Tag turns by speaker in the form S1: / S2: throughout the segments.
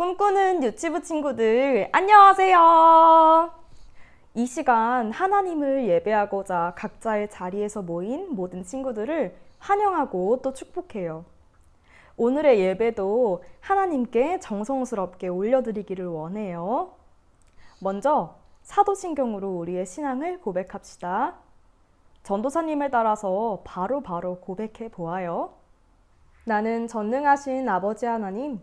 S1: 꿈꾸는 유치부 친구들, 안녕하세요. 이 시간 하나님을 예배하고자 각자의 자리에서 모인 모든 친구들을 환영하고 또 축복해요. 오늘의 예배도 하나님께 정성스럽게 올려드리기를 원해요. 먼저 사도신경으로 우리의 신앙을 고백합시다. 전도사님을 따라서 바로바로 바로 고백해 보아요. 나는 전능하신 아버지 하나님,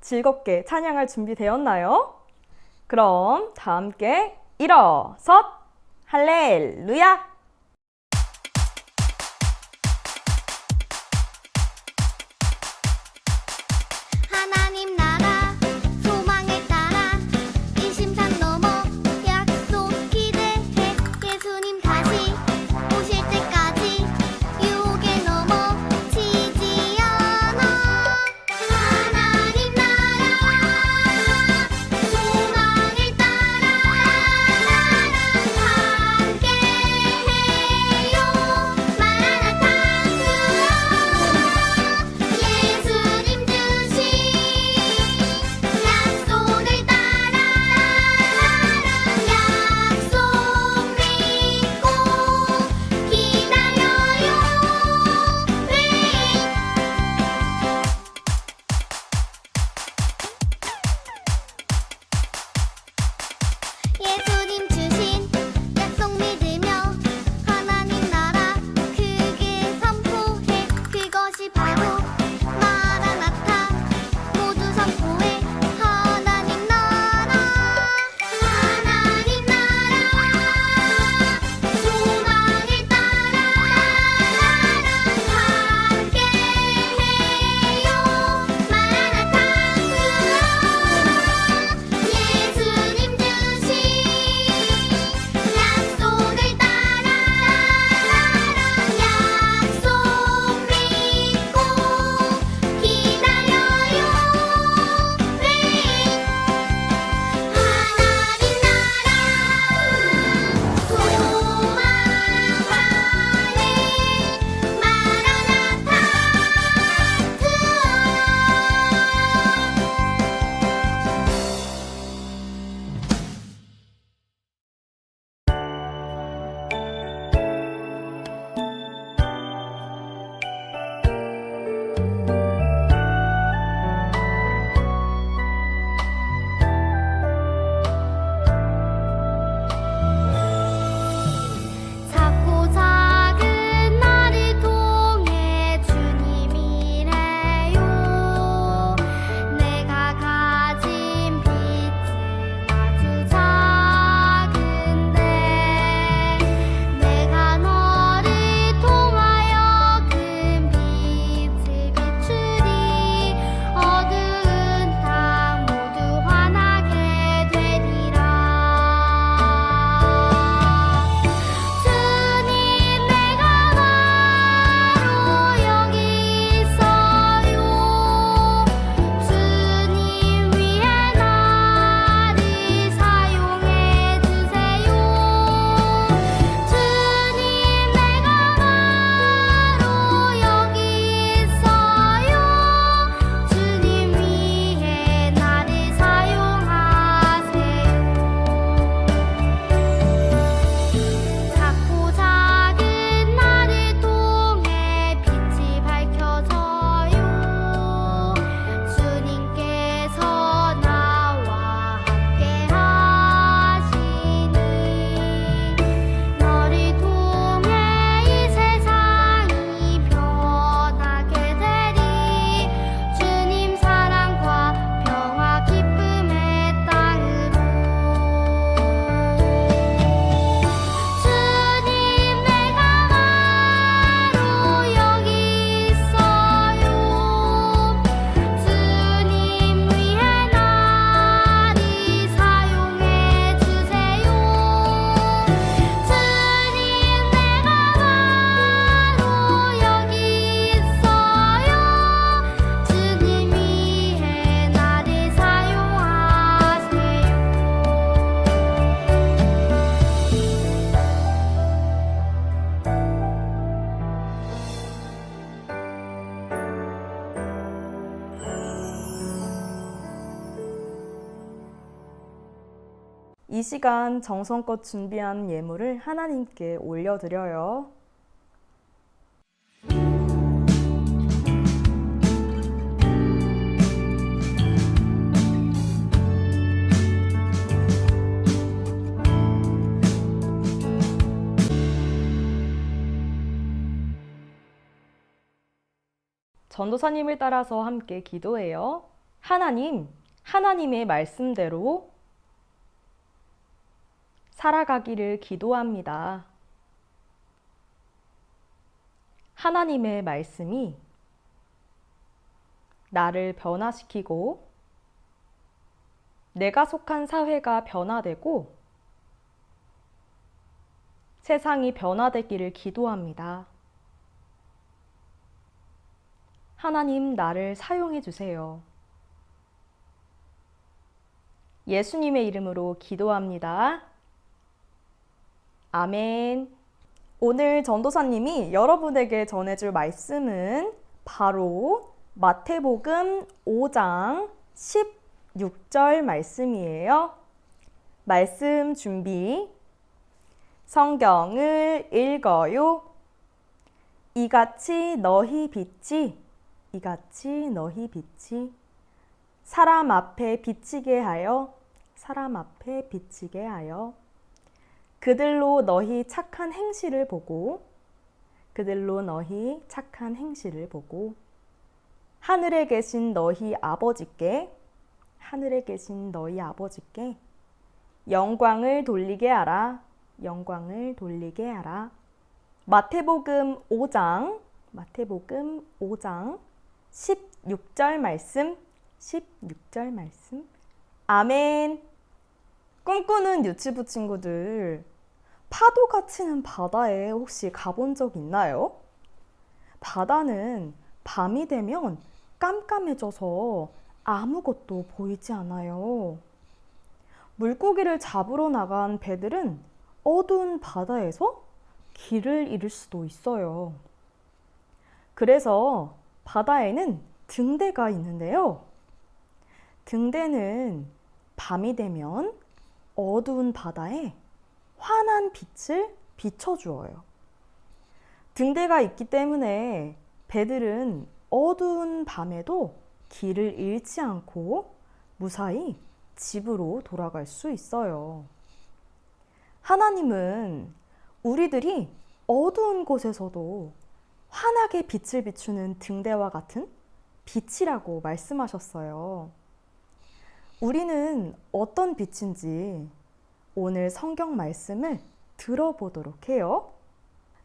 S1: 즐겁게 찬양할 준비 되었나요? 그럼 다 함께 일어서 할렐루야! 이 시간 정성껏 준비한 예물을 하나님께 올려드려요. 전도사님을 따라서 함께 기도해요. 하나님, 하나님의 말씀대로 살아가기를 기도합니다. 하나님의 말씀이 나를 변화시키고 내가 속한 사회가 변화되고 세상이 변화되기를 기도합니다. 하나님 나를 사용해 주세요. 예수님의 이름으로 기도합니다. 아멘. 오늘 전도사님이 여러분에게 전해줄 말씀은 바로 마태복음 5장 16절 말씀이에요. 말씀 준비. 성경을 읽어요. 이같이 너희 빛이 이같이 너희 빛이 사람 앞에 비치게 하여 사람 앞에 비치게 하여 그들로 너희 착한 행실을 보고 그들로 너희 착한 행실을 보고 하늘에 계신 너희 아버지께 하늘에 계신 너희 아버지께 영광을 돌리게 하라 영광을 돌리게 하라. 마태복음 5장 마태복음 5장 16절 말씀 16절 말씀. 아멘. 꿈꾸는 유치부 친구들 파도가 치는 바다에 혹시 가본 적 있나요? 바다는 밤이 되면 깜깜해져서 아무것도 보이지 않아요. 물고기를 잡으러 나간 배들은 어두운 바다에서 길을 잃을 수도 있어요. 그래서 바다에는 등대가 있는데요. 등대는 밤이 되면 어두운 바다에 환한 빛을 비춰주어요. 등대가 있기 때문에 배들은 어두운 밤에도 길을 잃지 않고 무사히 집으로 돌아갈 수 있어요. 하나님은 우리들이 어두운 곳에서도 환하게 빛을 비추는 등대와 같은 빛이라고 말씀하셨어요. 우리는 어떤 빛인지 오늘 성경 말씀을 들어보도록 해요.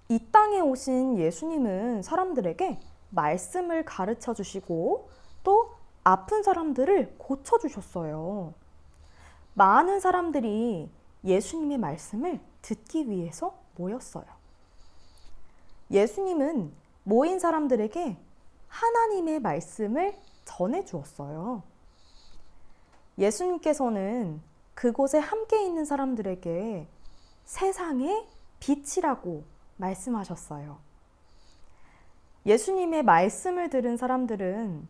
S1: 이 땅에 오신 예수님은 사람들에게 말씀을 가르쳐 주시고 또 아픈 사람들을 고쳐 주셨어요. 많은 사람들이 예수님의 말씀을 듣기 위해서 모였어요. 예수님은 모인 사람들에게 하나님의 말씀을 전해 주었어요. 예수님께서는 그곳에 함께 있는 사람들에게 세상의 빛이라고 말씀하셨어요. 예수님의 말씀을 들은 사람들은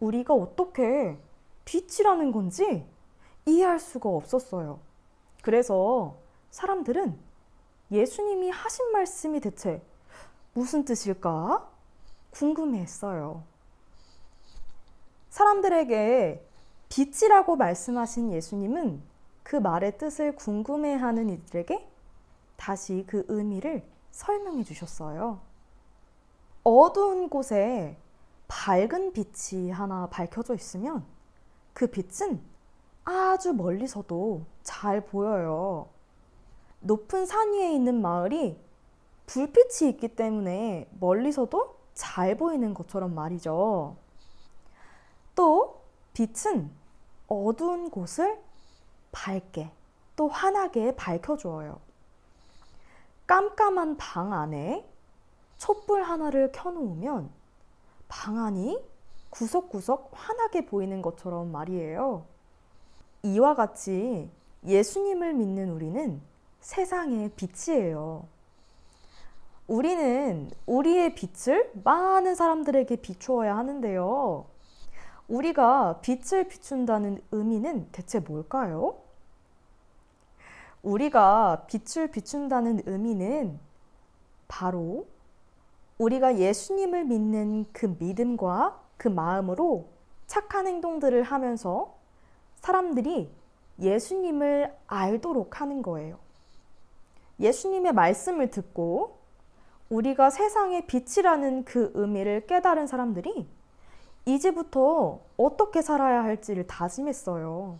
S1: 우리가 어떻게 빛이라는 건지 이해할 수가 없었어요. 그래서 사람들은 예수님이 하신 말씀이 대체 무슨 뜻일까? 궁금해 했어요. 사람들에게 빛이라고 말씀하신 예수님은 그 말의 뜻을 궁금해하는 이들에게 다시 그 의미를 설명해 주셨어요. 어두운 곳에 밝은 빛이 하나 밝혀져 있으면 그 빛은 아주 멀리서도 잘 보여요. 높은 산 위에 있는 마을이 불빛이 있기 때문에 멀리서도 잘 보이는 것처럼 말이죠. 또 빛은 어두운 곳을 밝게 또 환하게 밝혀주어요. 깜깜한 방 안에 촛불 하나를 켜놓으면 방 안이 구석구석 환하게 보이는 것처럼 말이에요. 이와 같이 예수님을 믿는 우리는 세상의 빛이에요. 우리는 우리의 빛을 많은 사람들에게 비추어야 하는데요. 우리가 빛을 비춘다는 의미는 대체 뭘까요? 우리가 빛을 비춘다는 의미는 바로 우리가 예수님을 믿는 그 믿음과 그 마음으로 착한 행동들을 하면서 사람들이 예수님을 알도록 하는 거예요. 예수님의 말씀을 듣고 우리가 세상의 빛이라는 그 의미를 깨달은 사람들이 이제부터 어떻게 살아야 할지를 다짐했어요.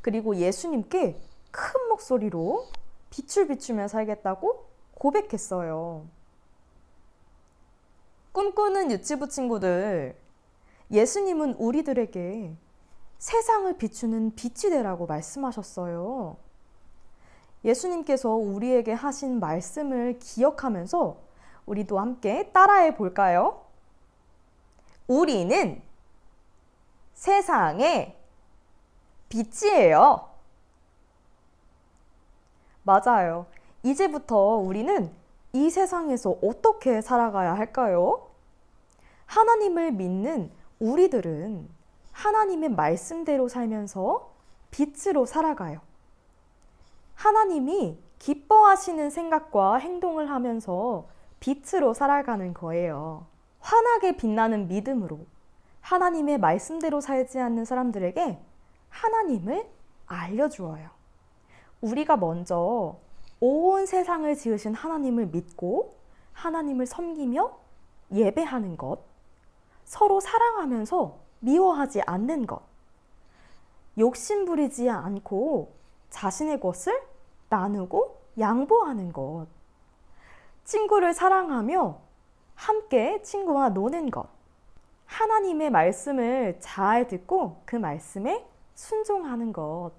S1: 그리고 예수님께 큰 목소리로 빛을 비추며 살겠다고 고백했어요. 꿈꾸는 유치부 친구들, 예수님은 우리들에게 세상을 비추는 빛이 되라고 말씀하셨어요. 예수님께서 우리에게 하신 말씀을 기억하면서 우리도 함께 따라해 볼까요? 우리는 세상의 빛이에요. 맞아요. 이제부터 우리는 이 세상에서 어떻게 살아가야 할까요? 하나님을 믿는 우리들은 하나님의 말씀대로 살면서 빛으로 살아가요. 하나님이 기뻐하시는 생각과 행동을 하면서 빛으로 살아가는 거예요. 환하게 빛나는 믿음으로 하나님의 말씀대로 살지 않는 사람들에게 하나님을 알려주어요. 우리가 먼저 온 세상을 지으신 하나님을 믿고 하나님을 섬기며 예배하는 것, 서로 사랑하면서 미워하지 않는 것, 욕심 부리지 않고 자신의 것을 나누고 양보하는 것, 친구를 사랑하며 함께 친구와 노는 것, 하나님의 말씀을 잘 듣고 그 말씀에 순종하는 것.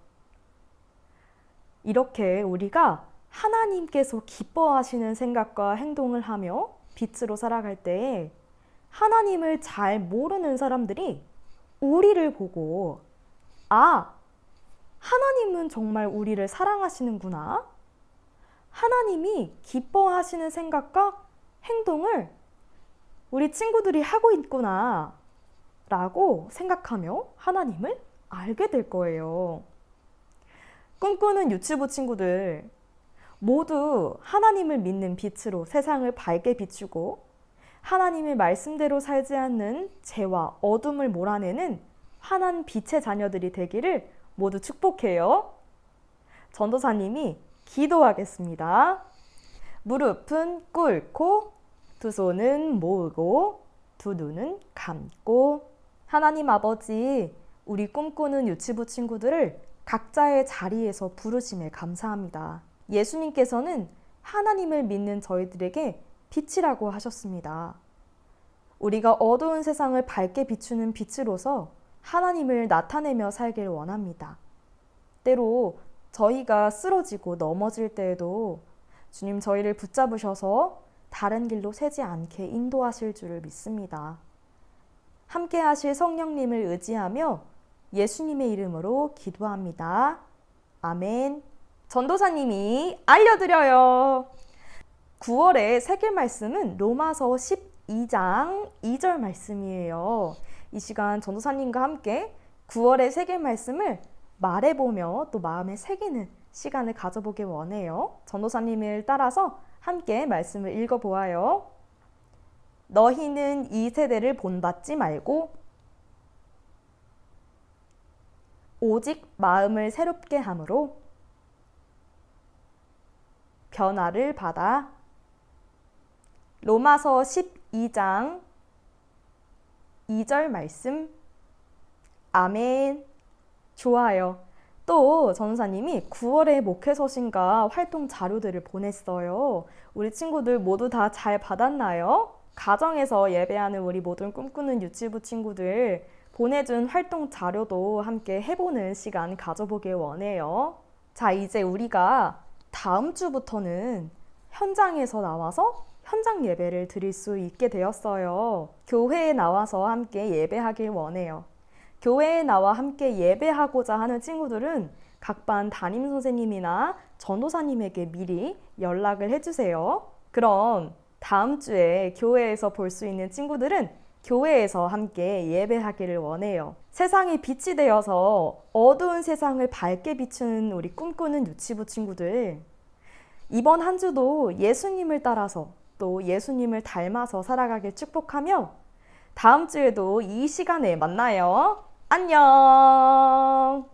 S1: 이렇게 우리가 하나님께서 기뻐하시는 생각과 행동을 하며 빛으로 살아갈 때 하나님을 잘 모르는 사람들이 우리를 보고 아, 하나님은 정말 우리를 사랑하시는구나. 하나님이 기뻐하시는 생각과 행동을 우리 친구들이 하고 있구나. 라고 생각하며 하나님을 알게 될 거예요. 꿈꾸는 유치부 친구들 모두 하나님을 믿는 빛으로 세상을 밝게 비추고 하나님의 말씀대로 살지 않는 죄와 어둠을 몰아내는 환한 빛의 자녀들이 되기를 모두 축복해요. 전도사님이 기도하겠습니다. 무릎은 꿇고 두 손은 모으고 두 눈은 감고 하나님 아버지 우리 꿈꾸는 유치부 친구들을 각자의 자리에서 부르심에 감사합니다. 예수님께서는 하나님을 믿는 저희들에게 빛이라고 하셨습니다. 우리가 어두운 세상을 밝게 비추는 빛으로서 하나님을 나타내며 살길 원합니다. 때로 저희가 쓰러지고 넘어질 때에도 주님 저희를 붙잡으셔서 다른 길로 새지 않게 인도하실 줄을 믿습니다. 함께 하실 성령님을 의지하며 예수님의 이름으로 기도합니다. 아멘. 전도사님이 알려드려요. 9월의 세계 말씀은 로마서 12장 2절 말씀이에요. 이 시간 전도사님과 함께 9월의 세계 말씀을 말해보며 또 마음에 새기는 시간을 가져보길 원해요. 전도사님을 따라서 함께 말씀을 읽어보아요. 너희는 이 세대를 본받지 말고 오직 마음을 새롭게 함으로 변화를 받아 로마서 12장 2절 말씀 아멘 좋아요. 또 전사님이 9월에 목회 서신과 활동 자료들을 보냈어요. 우리 친구들 모두 다 잘 받았나요? 가정에서 예배하는 우리 모든 꿈꾸는 유치부 친구들 보내준 활동 자료도 함께 해보는 시간 가져보길 원해요. 자, 이제 우리가 다음 주부터는 현장에서 나와서 현장 예배를 드릴 수 있게 되었어요. 교회에 나와서 함께 예배하길 원해요. 교회에 나와 함께 예배하고자 하는 친구들은 각반 담임 선생님이나 전도사님에게 미리 연락을 해주세요. 그럼 다음 주에 교회에서 볼 수 있는 친구들은 교회에서 함께 예배하기를 원해요. 세상이 빛이 되어서 어두운 세상을 밝게 비추는 우리 꿈꾸는 유치부 친구들. 이번 한 주도 예수님을 따라서 또 예수님을 닮아서 살아가길 축복하며 다음 주에도 이 시간에 만나요. 안녕!